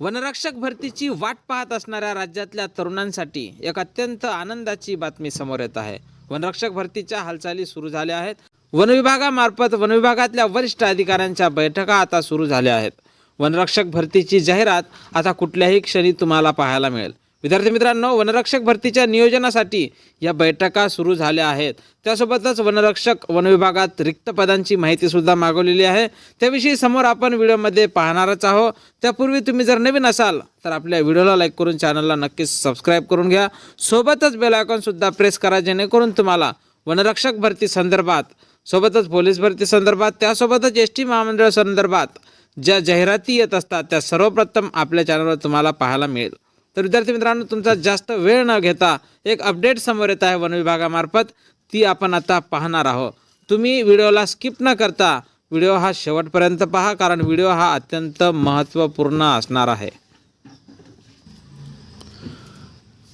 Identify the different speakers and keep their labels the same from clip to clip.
Speaker 1: वनरक्षक भरतीची वाट पाहत असणाऱ्या राज्यातल्या तरुणांसाठी एक अत्यंत आनंदाची बातमी समोर येत आहे. वनरक्षक भरतीच्या हालचाली सुरू झाल्या आहेत. वनविभागामार्फत वनविभागातल्या वरिष्ठ अधिकाऱ्यांच्या बैठका आता सुरू झाल्या आहेत. वनरक्षक भरतीची जाहिरात आता कुठल्याही क्षणी तुम्हाला पाहायला मिळेल. विद्यार्थी मित्रांनो वनरक्षक भरतीच्या नियोजनासाठी या बैठका सुरू झाल्या आहेत. त्यासोबतच वनरक्षक वनविभागात रिक्त पदांची माहितीसुद्धा मागवलेली आहे. त्याविषयी समोर आपण व्हिडिओमध्ये पाहणारच आहोत. त्यापूर्वी तुम्ही जर नवीन असाल तर आपल्या व्हिडिओला लाईक करून चॅनलला नक्कीच सबस्क्राईब करून घ्या. सोबतच बेल आयकॉनसुद्धा प्रेस करा जेणेकरून तुम्हाला वनरक्षक भरती संदर्भात सोबतच पोलीस भरती संदर्भात त्यासोबतच एस टी महामंडळ संदर्भात ज्या जाहिराती येत असतात त्या सर्वप्रथम आपल्या चॅनलवर तुम्हाला पाहायला मिळेल. तर विद्यार्थी मित्रांनो तुमचा जास्त वेळ न घेता एक अपडेट समोर येत आहे वनविभागामार्फत ती आपण आता पाहणार आहोत. तुम्ही व्हिडिओला स्किप न करता व्हिडिओ हा शेवटपर्यंत पहा कारण व्हिडिओ हा अत्यंत महत्त्वपूर्ण असणार आहे.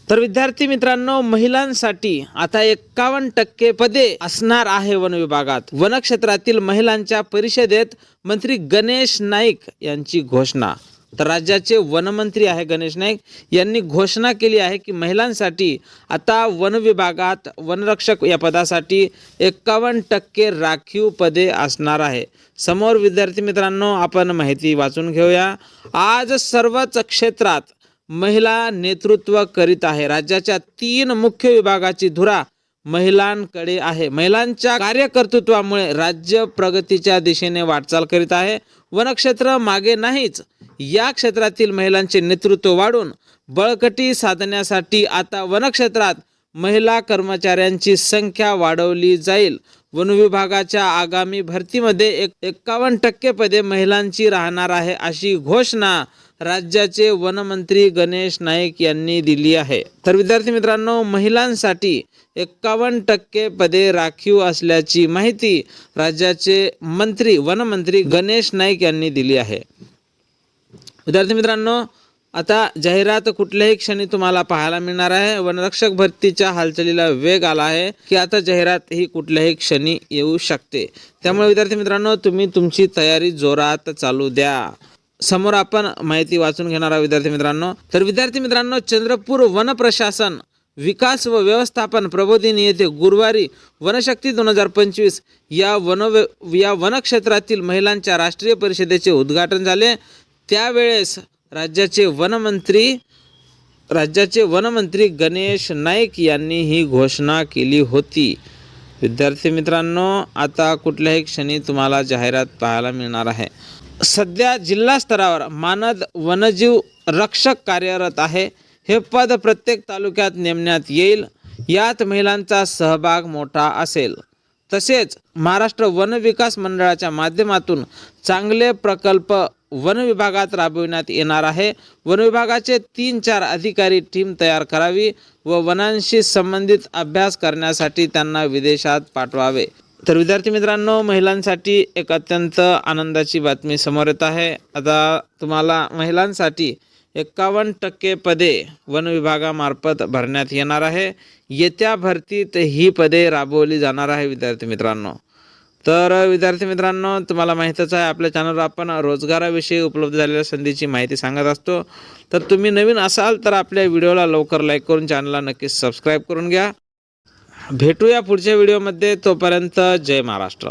Speaker 1: तर विद्यार्थी मित्रांनो महिलांसाठी आता एक्कावन्न टक्के पदे असणार आहे वन विभागात. वनक्षेत्रातील महिलांच्या परिषदेत मंत्री गणेश नाईक यांची घोषणा. तर राज्याचे वनमंत्री आहे गणेश नाईक. यांनी घोषणा केली आहे की महिलांसाठी आता वन विभागात वनरक्षक या पदासाठी एक्कावन्न टक्के राखीव पदे असणार आहे. समोर विद्यार्थी मित्रांनो आपण माहिती वाचून घेऊया. आज सर्वच क्षेत्रात महिला नेतृत्व करीत आहे. राज्याच्या तीन मुख्य विभागाची धुरा महिलांकडे आहे. महिलांच्या कार्यकर्तृत्वामुळे राज्य प्रगतीच्या दिशेने वाटचाल करीत आहे. वनक्षेत्र मागे नाहीच. या क्षेत्रातील महिलांचे नेतृत्व वाढून बळकटी साधण्यासाठी आता वनक्षेत्रात महिला कर्मचाऱ्यांची संख्या वाढवली जाईल. वन विभागाच्या आगामी भरतीमध्ये एक एक्कावन्न टक्के पदे महिलांची राहणार आहे अशी घोषणा राज्याचे वनमंत्री गणेश नाईक यांनी दिली आहे. तर विद्यार्थी मित्रांनो महिलांसाठी एक्कावन्न टक्के पदे राखीव असल्याची माहिती राज्याचे मंत्री वनमंत्री गणेश नाईक यांनी दिली आहे. विद्यार्थी मित्रांनो आता जाहिरात कुठल्याही क्षणी तुम्हाला पाहायला मिळणार आहे. वनरक्षक भरतीच्या हालचालीला वेग आला आहे की आता जाहिरात ही कुठल्याही क्षणी येऊ शकते. त्यामुळे विद्यार्थी मित्रांनो तुम्ही तुमची तयारी जोरात चालू द्या. समोर आपण माहिती वाचून घेणार आहोत विद्यार्थी मित्रांनो. तर विद्यार्थी मित्रांनो चंद्रपूर वन प्रशासन विकास व व्यवस्थापन प्रबोधिनी येथे गुरुवारी वनशक्ती दोन हजार पंचवीस या वन या वनक्षेत्रातील महिलांच्या राष्ट्रीय परिषदेचे उद्घाटन झाले. त्यावेळेस राज्याचे वनमंत्री राज्याचे वनमंत्री गणेश नाईक यांनी ही घोषणा केली होती. विद्यार्थी मित्रांनो आता कुठल्याही क्षणी तुम्हाला जाहिरात पाहायला मिळणार आहे. सध्या जिल्हा स्तरावर मानद वनजीव रक्षक कार्यरत आहे. हे पद प्रत्येक तालुक्यात नेमण्यात येईल. यात महिलांचा सहभाग मोठा असेल. तसेच महाराष्ट्र वन विकास मंडळाच्या माध्यमातून चांगले प्रकल्प वन विभागात राबविण्यात येणार आहे. वन विभागाचे तीन चार अधिकारी टीम तयार करावी व वनांशी संबंधित अभ्यास करण्यासाठी त्यांना विदेशात पाठवावे. तर विद्यार्थी मित्रांनो महिलांसाठी एक अत्यंत आनंदाची बातमी समोर येत आहे. आता तुम्हाला महिलांसाठी एक्कावन्न टक्के पदे वन विभागामार्फत भरण्यात येणार आहे. येत्या भरतीत ही पदे राबवली जाणार आहे विद्यार्थी मित्रांनो. तर विद्यार्थी मित्रांनो तुम्हाला माहीतच आहे आपल्या चॅनलवर आपण रोजगाराविषयी उपलब्ध झालेल्या संधीची माहिती सांगत असतो. तर तुम्ही नवीन असाल तर आपल्या व्हिडिओला लवकर लाईक करून चॅनलला नक्कीच सबस्क्राईब करून घ्या. भेटूया पुढच्या व्हिडिओमध्ये तोपर्यंत जय महाराष्ट्र.